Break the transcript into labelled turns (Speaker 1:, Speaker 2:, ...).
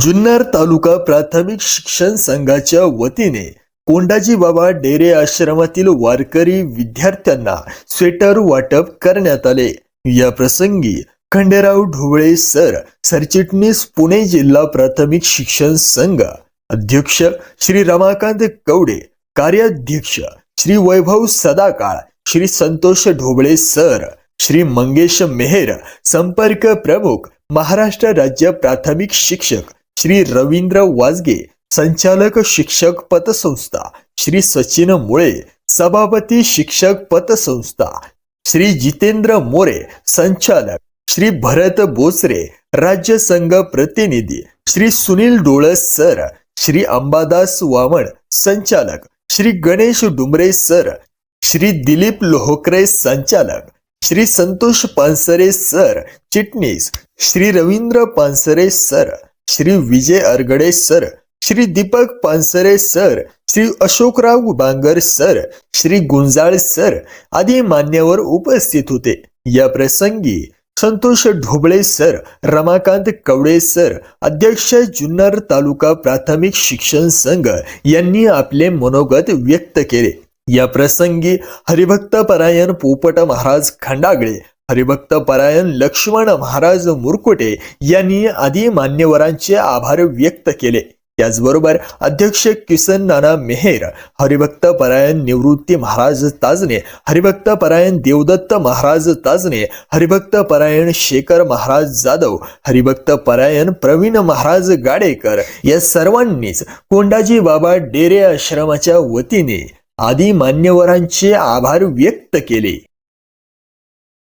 Speaker 1: जुन्नर तालुका प्राथमिक शिक्षण संघाच्या वतीने कोंडाजी बाबा डेरे आश्रमातील वारकरी विद्यार्थ्यांना स्वेटर वाटप करण्यात आले. या प्रसंगी खंडेराव ढोबळे सर सरचिटणीस पुणे जिल्हा प्राथमिक शिक्षण संघ अध्यक्ष श्री रमाकांत कवडे कार्याध्यक्ष श्री वैभव सदाकाळ श्री संतोष ढोबळे सर श्री मंगेश मेहेर संपर्क प्रमुख महाराष्ट्र राज्य प्राथमिक शिक्षक श्री रवींद्र वाजगे संचालक शिक्षक पतसंस्था श्री सचिन मुळे सभापती शिक्षक पतसंस्था श्री जितेंद्र मोरे संचालक श्री भरत बोचरे राज्य संघ प्रतिनिधी श्री सुनील डोळस सर श्री अंबादास वामण संचालक श्री गणेश डुमरे सर श्री दिलीप लोहकरे संचालक श्री संतोष पानसरे सर चिटणीस Shri Ravindra Pansare sir Shri Vijay Argade sir Shri Deepak Pansare sir Shri Ashokrao Bangar sir Shri Gunjal sir आदी मान्यवर उपस्थित होते. या प्रसंगी संतोष ढोबळे सर रमाकांत कवडे सर अध्यक्ष जुन्नर तालुका प्राथमिक शिक्षण संघ यांनी आपले मनोगत व्यक्त केले. या प्रसंगी हरिभक्त परायण पोपट महाराज खंडागळे हरिभक्त परायण लक्ष्मण महाराज मुरकुटे यांनी आदी मान्यवरांचे आभार व्यक्त केले. त्याचबरोबर अध्यक्ष किसन नाना मेहेर हरिभक्त परायण निवृत्ती महाराज ताजने हरिभक्त परायण देवदत्त महाराज ताजने हरिभक्त परायण शेखर महाराज जाधव हरिभक्त परायण प्रवीण महाराज गाडेकर या सर्वांनीच कोंडाजी बाबा डेरे आश्रमाच्या वतीने आदी मान्यवरांचे आभार व्यक्त केले.